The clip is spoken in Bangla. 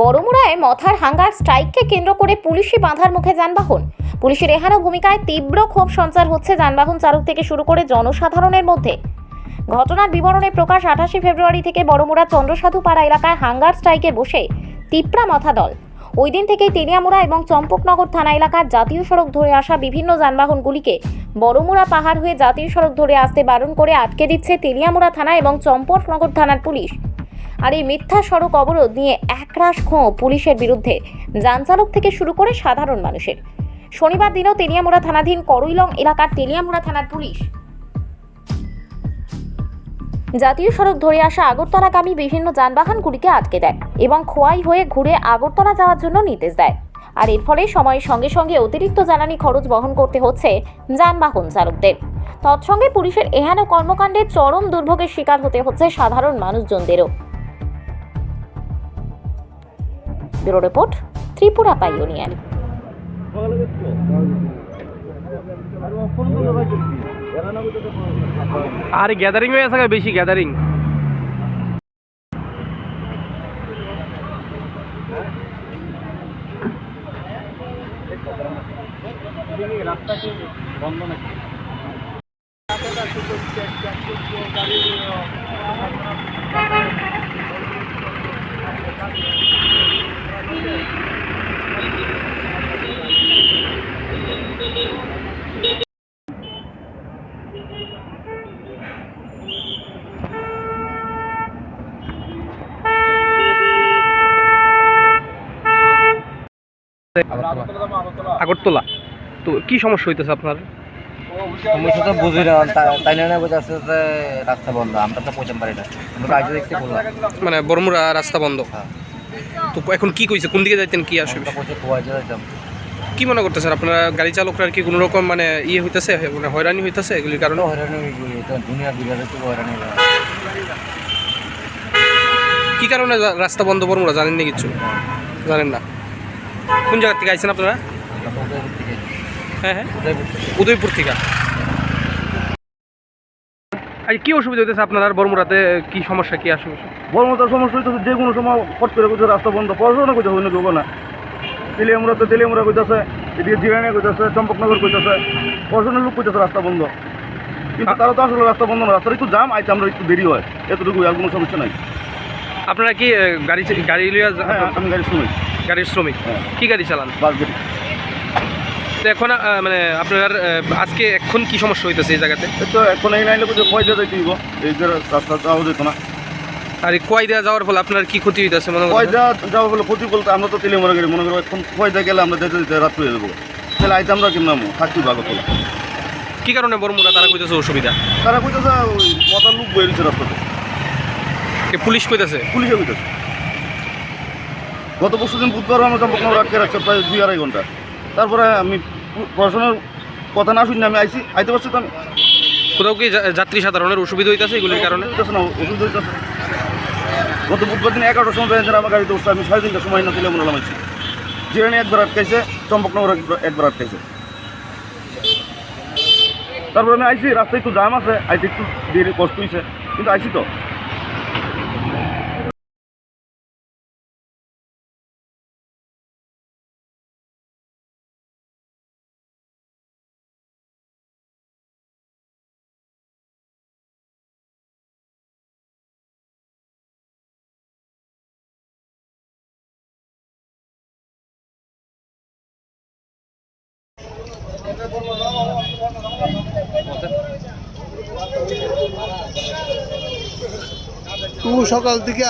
বড়মুড়ায় মথার হাঙ্গার স্ট্রাইককে কেন্দ্র করে পুলিশি বাঁধার মুখে যানবাহন। পুলিশের এহানো ভূমিকায় তীব্র ক্ষোভ সঞ্চার হচ্ছে যানবাহন চালক থেকে শুরু করে জনসাধারণের মধ্যে। ঘটনার বিবরণে প্রকাশ আঠাশে ফেব্রুয়ারি থেকে বড়মুড়া চন্দ্রসাধুপাড়া এলাকায় হাঙ্গার স্ট্রাইকে বসে তিপ্রা মথা দল। ওই দিন থেকেই তেলিয়ামুড়া এবং চম্পকনগর থানা এলাকার জাতীয় সড়ক ধরে আসা বিভিন্ন যানবাহনগুলিকে বড়মুড়া পাহাড় হয়ে জাতীয় সড়ক ধরে আসতে বারণ করে আটকে দিচ্ছে তেলিয়ামুড়া থানা এবং চম্পকনগর থানার পুলিশ। আর এই মিথ্যা সড়ক অবরোধ নিয়ে একরাশ ক্ষোভ পুলিশের বিরুদ্ধে। যান চালক থেকে শুরু করে সাধারণ মানুষের। শনিবার দিনও তেলিয়ামোড়া থানাধীন করইলং এলাকার তেলিয়ামোড়া থানার পুলিশ। জাতীয় সড়ক ধরে আসা আগরতলাগামী বিভিন্ন যানবাহনগুলিকে আটকে দেয় এবং খোয়াই হয়ে ঘুরে আগরতলা যাওয়ার জন্য নির্দেশ দেয়। আর এর ফলে সময়ের সঙ্গে সঙ্গে অতিরিক্ত জ্বালানি খরচ বহন করতে হচ্ছে যানবাহন চালকদের। তৎসঙ্গে পুলিশের এহেন কর্মকাণ্ডে চরম দুর্ভোগের শিকার হতে হচ্ছে সাধারণ মানুষজনদেরও। ব্যুরো রিপোর্ট ত্রিপুরা পাইওনিয়ার আর গ্যাদারিং হয়ে আছে বেশি গ্যাদারিং আগরতলা। তো কি সমস্যা হইতেছে আপনার? সমস্যা তো বুঝি না তাই না বোঝাচ্ছে যে রাস্তা বন্ধ আমরা তো পারি না। আগে দেখতে মানে বরমুরা রাস্তা বন্ধ। হ্যাঁ। তো এখন কি কইছে? কোন দিকে যাইতেন কি আসবে? কি মনে করতেছেন আপনারা? গাড়ি চালকরা কি কোনো রকম মানে ইয়ে হইতেছে? মানে হয়রানি হইতেছে এগুলির কারণে? হয়রানি দুনিয়া হয়রানি। কি কারণে রাস্তা বন্ধ বরমুরা জানেন না কিছু? জানেন না। কোন জায়গা থেকে আইছেন আপনারা? হ্যাঁ হ্যাঁ। উদয়পুর থেকে। আর কি অসুবিধা হইতেছে আপনার বরমুরাতে কি সমস্যা, কি আসবে বড় সমস্যা হইতেছে, যে কোনো সময় ফট করে করছে রাস্তা বন্ধ, পড়াশোনা করতে হয় না কেউ না। তেলিয়ামুড়া তো তেলিয়ামুড়া কইতেছে, এদিকে জিরানিয়া কইতেছে, চম্পকনগর কইতেছে, পড়াশোনার লোক কইতেছে রাস্তা বন্ধ। কিন্তু তারা তো আসলে রাস্তা বন্ধ না, রাস্তার একটু জাম, আইতে আমরা একটু দেরি হয়। এতটুকু আর কোনো সমস্যা নাই। আপনারা কি গাড়ি গাড়ি হ্যাঁ আমি গাড়ি শুনি গাড়ির শ্রমিক? হ্যাঁ। কি গাড়ি চালান? বাস গাড়ি তো এখন মানে আপনার আজকে এখন কি সমস্যা হইতেছে এই জায়গাতে? তো এখন এই লাইনে করছে পয়সা যাইতে দিব এই যে রাস্তা যাওয়া যেত না। আর কয় দেওয়া যাওয়ার ফলে আপনার কি ক্ষতি হইতেছে মনে কয় পয়সা যাওয়া বলে ক্ষতি বলতে আমরা তো তেলিয়ামুড়া গাড়ি মনে করো এখন পয়সা গেলে আমরা যেতে যেতে রাত হয়ে যাব। তাহলে আইতে আমরা কিনলাম থাকতে ভালো তোলা কি কারণে বরমুরা তারা কইতেছে অসুবিধা? তারা কইতেছে ওই মাথার লোক দিচ্ছে রাস্তাতে। পুলিশ কইতেছে। পুলিশে কইতেছে। গত পরশু দিন বুধবার আমরা চম্পকনগর আটকে রাখছে প্রায় দুই আড়াই ঘণ্টা। তারপরে আমি পু- পড়াশোনার কথা না শুনি আমি আইছি আইতে পারছি তো আমি। কোথাও কি যাত্রী সাধারণের অসুবিধা হইতেছে এগুলির কারণে? না ওষুধ হইতেছে। গত বুধবার দিন এগারোটার সময় প্যাসেঞ্জার আমার গাড়িতে উঠছে আমি সাড়ে তিনটার সময় না তুলে মনে নামাইছি জিরানি একবার আটকাইছে চম্পকনগর একবার- একবার আটকাইছে। তারপরে আমি আইছি রাস্তায় একটু জাম আছে আইতে একটু দেরি কষ্ট হয়েছে কিন্তু আইছি তো। তু সকাল থেকে